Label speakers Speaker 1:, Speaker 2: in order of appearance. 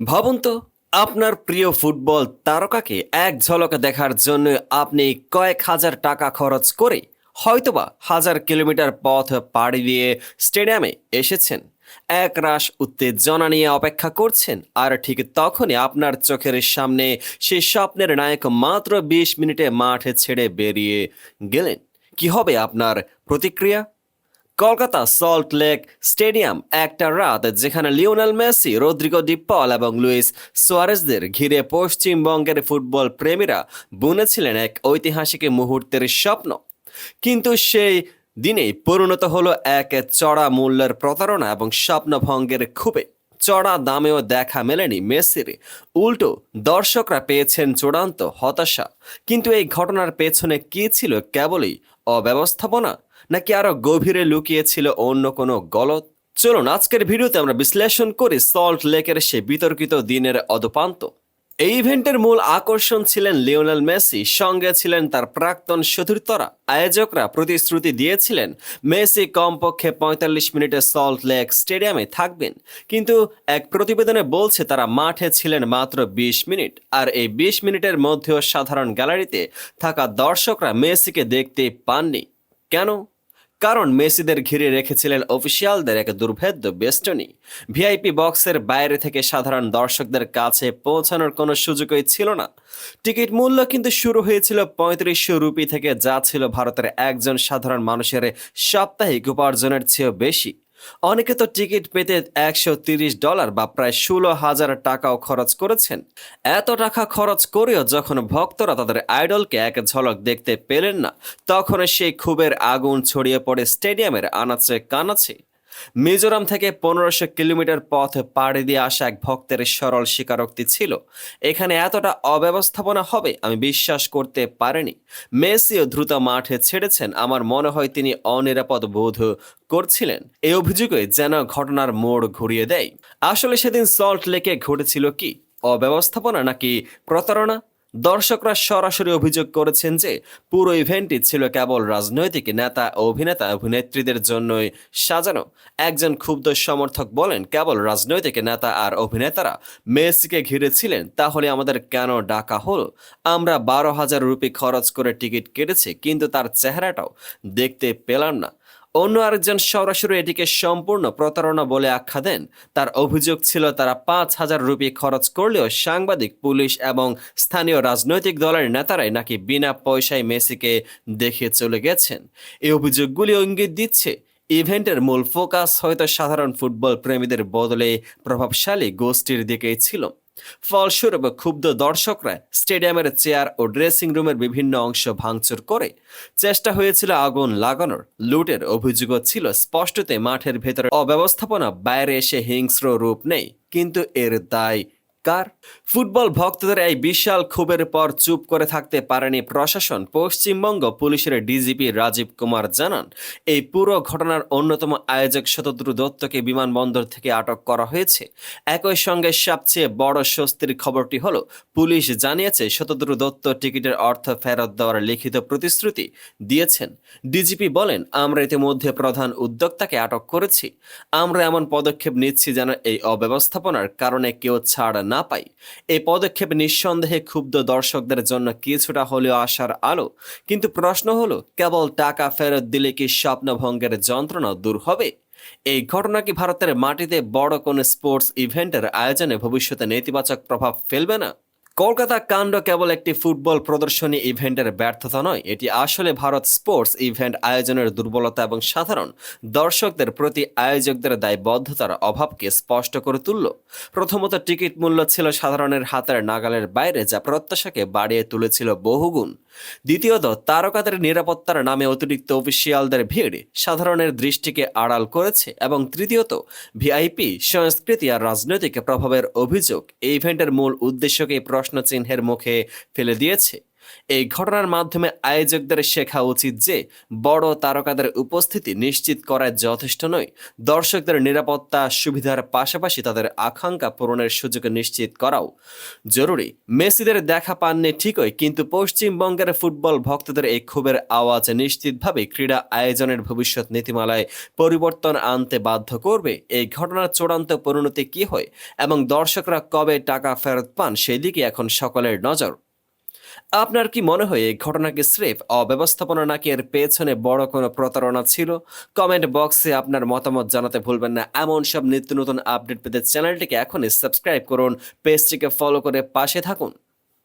Speaker 1: ভাবুন তো, আপনার প্রিয় ফুটবল তারকাকে এক ঝলকে দেখার জন্য আপনি কয়েক হাজার টাকা খরচ করে হয়তোবা হাজার কিলোমিটার পথ পাড়ি দিয়ে স্টেডিয়ামে এসেছেন। এক রাশ উত্তেজনা নিয়ে অপেক্ষা করছেন আর ঠিক তখনই আপনার চোখের সামনে সেই স্বপ্নের নায়ক মাত্র বিশ মিনিটে মাঠে ছেড়ে বেরিয়ে গেলেন। কি হবে আপনার প্রতিক্রিয়া? কলকাতা সল্ট লেক স্টেডিয়াম একটা রাত যেখানে লিওনেল মেসি রদ্রিগো ডিপল এবং লুইস সোয়ারেজদের ঘিরে পশ্চিমবঙ্গের ফুটবল প্রেমীরা বুনেছিলেন এক ঐতিহাসিক মুহূর্তের স্বপ্ন। কিন্তু সেই দিনেই পরিণত হলো এক চড়া মূল্যের প্রতারণা এবং স্বপ্নভঙ্গের খুবই চড়া দামেও দেখা মেলেনি মেসির। উল্টো, দর্শকরা পেয়েছেন চূড়ান্ত হতাশা। কিন্তু এই ঘটনার পেছনে কী ছিল কেবলই অব্যবস্থাপনা নাকি আরও গভীরে লুকিয়েছিল অন্য কোনো গলত চলুন, আজকের ভিডিওতে আমরা বিশ্লেষণ করি সল্ট লেকের সে বিতর্কিত দিনের অদপান্ত। এই ইভেন্টের মূল আকর্ষণ ছিলেন লিওনেল মেসি, সঙ্গে ছিলেন তার প্রাক্তন সতীর্থরা। আয়োজকরা প্রতিশ্রুতি দিয়েছিলেন, মেসি কমপক্ষে পঁয়তাল্লিশ মিনিটে সল্ট লেক স্টেডিয়ামে থাকবেন। কিন্তু এক প্রতিবেদনে বলছে তারা মাঠে ছিলেন মাত্র বিশ মিনিট, আর এই বিশ মিনিটের মধ্যেও সাধারণ গ্যালারিতে থাকা দর্শকরা মেসিকে দেখতে পাননি। কেন? কারণ মেসিদের ঘিরে রেখেছিলেন অফিসিয়ালদের এক দুর্ভেদ্য বেষ্টনী। ভিআইপি বক্সের বাইরে থেকে সাধারণ দর্শকদের কাছে পৌঁছানোর কোনো সুযোগই ছিল না। টিকিট মূল্য কিন্তু শুরু হয়েছিল পঁয়ত্রিশশো রুপি থেকে, যা ছিল ভারতের একজন সাধারণ মানুষের সাপ্তাহিক উপার্জনের চেয়েও বেশি। অনেকে তো টিকিট পেতে একশো তিরিশ ডলার বা প্রায় ষোলো হাজার টাকাও খরচ করেছেন। এত টাকা খরচ করেও যখন ভক্তরা তাদের আইডলকে এক ঝলক দেখতে পেলেন না তখন সেই ক্ষোভের আগুন ছড়িয়ে পড়ে স্টেডিয়ামের আনাচে কানাচে। মিজোরাম থেকে পনেরোশো কিলোমিটার পথ পাড়ি দিয়ে আসা এক ভক্তের সরল স্বীকারোক্তি ছিল। এখানে এতটা অব্যবস্থাপনা হবে আমি বিশ্বাস করতে পারিনি। মেসিও দ্রুত মাঠে ছেড়েছেন, আমার মনে হয় তিনি অনিরাপদ বোধ করছিলেন। এই অভিযোগে যেন ঘটনার মোড় ঘুরিয়ে দেয়। আসলে সেদিন সল্ট লেকে ঘটেছিল কি? অব্যবস্থাপনা নাকি প্রতারণা? দর্শকরা সরাসরি অভিযোগ করেছেন যে পুরো ইভেন্টটি ছিল কেবল রাজনৈতিক নেতা অভিনেতা অভিনেত্রীদের জন্যই সাজানো। একজন ক্ষুব্ধ সমর্থক বলেন, কেবল রাজনৈতিক নেতা আর অভিনেতারা মেসিকে ঘিরেছিলেন, তাহলে আমাদের কেন ডাকা হলো? আমরা বারো হাজার রুপি খরচ করে টিকিট কেটেছি, কিন্তু তার চেহারাটাও দেখতে পেলাম না। অন্য আরেকজন সরাসরি এটিকে সম্পূর্ণ প্রতারণা বলে আখ্যা দেন। তার অভিযোগ ছিল তারা পাঁচ হাজার রুপি খরচ করলেও সাংবাদিক, পুলিশ এবং স্থানীয় রাজনৈতিক দলের নেতারাই নাকি বিনা পয়সায় মেসিকে দেখে চলে গেছেন। এই অভিযোগগুলি ইঙ্গিত দিচ্ছে ইভেন্টের মূল ফোকাস হয়তো সাধারণ ফুটবল প্রেমীদের বদলে প্রভাবশালী গোষ্ঠীর দিকেই ছিল। ফলস্বরূপ ক্ষুব্ধ দর্শকরা স্টেডিয়ামের চেয়ার ও ড্রেসিং রুমের বিভিন্ন অংশ ভাঙচুর করে চেষ্টা হয়েছিল আগুন লাগানোর। লুটের অভিযোগও ছিল স্পষ্টতে মাঠের ভেতরে। অব্যবস্থাপনা বাইরে এসে হিংস্র রূপ নেই, কিন্তু এর দায় কার? ফুটবল ভক্তদের এই বিশাল ক্ষোভের পর চুপ করে থাকতে পারেনি প্রশাসন। পশ্চিমবঙ্গ পুলিশের ডিজিপি রাজীব কুমার জানান, এই পুরো ঘটনার অন্যতম আয়োজক শতদ্রু দত্তকে বিমানবন্দর থেকে আটক করা হয়েছে। একই সঙ্গে সবচেয়ে বড় স্বস্তির খবরটি হলো, পুলিশ জানিয়েছে শতদ্রু দত্ত টিকিটের অর্থ ফেরত দেওয়ার লিখিত প্রতিশ্রুতি দিয়েছেন। ডিজিপি বলেন, আমরা ইতিমধ্যে প্রধান উদ্যোক্তাকে আটক করেছি। আমরা এমন পদক্ষেপ নিচ্ছি যেন এই অব্যবস্থাপনার কারণে কেউ ছাড় না পাই। এই পদক্ষেপ নিঃসন্দেহে ক্ষুব্ধ দর্শকদের জন্য কিছুটা হলেও আসার আলো। কিন্তু প্রশ্ন হলো, কেবল টাকা ফেরত দিলে কি স্বপ্নভঙ্গের যন্ত্রণা দূর হবে? এই ঘটনা কি ভারতের মাটিতে বড় কোনো স্পোর্টস ইভেন্টের আয়োজনে ভবিষ্যতে নেতিবাচক প্রভাব ফেলবে না? কলকাতা কাণ্ড কেবল একটি ফুটবল প্রদর্শনী ইভেন্টের ব্যর্থতা নয়, এটি আসলে ভারত স্পোর্টস ইভেন্ট আয়োজনের দুর্বলতা এবং সাধারণ দর্শকদের প্রতি আয়োজকদের দায়বদ্ধতার অভাবকে স্পষ্ট করে তুলল। প্রথমত টিকিট মূল্য ছিল সাধারণের হাতের নাগালের বাইরে, যা প্রত্যাশাকে বাড়িয়ে তুলেছিল বহুগুণ। দ্বিতীয়ত, তারকাদের নিরাপত্তার নামে অতিরিক্ত অফিসিয়ালদের ভিড় সাধারণের দৃষ্টিকে আড়াল করেছে এবং তৃতীয়ত, ভিআইপি, সংস্কৃতি আর রাজনৈতিক প্রভাবের অভিযোগ এই ইভেন্টের মূল উদ্দেশ্যকে প্রশ্নচিহ্নের মুখে ফেলে দিয়েছে। এই ঘটনার মাধ্যমে আয়োজকদের শেখা উচিত যে, বড় তারকাদের উপস্থিতি নিশ্চিত করায় যথেষ্ট নয়। দর্শকদের নিরাপত্তা সুবিধার পাশাপাশি তাদের আকাঙ্ক্ষা পূরণের সুযোগ নিশ্চিত করাও জরুরি। মেসিদের দেখা পাননি ঠিকই, কিন্তু পশ্চিমবঙ্গের ফুটবল ভক্তদের এই ক্ষোভের আওয়াজ নিশ্চিতভাবে ক্রীড়া আয়োজনের ভবিষ্যৎ নীতিমালায় পরিবর্তন আনতে বাধ্য করবে। এই ঘটনার চূড়ান্ত পরিণতি কি হয় এবং দর্শকরা কবে টাকা ফেরত পান সেই দিকে এখন সকলের নজর। আপনার কি মনে হয় এই ঘটনাকে স্রেফ অব্যবস্থাপনা নাকি এর পেছনে বড় কোনো প্রতারণা ছিল? কমেন্ট বক্সে আপনার মতামত জানাতে ভুলবেন না। এমন সব নিত্য নতুন আপডেট পেতে চ্যানেলটিকে এখনই সাবস্ক্রাইব করুন। পেজটিকে ফলো করে পাশে থাকুন।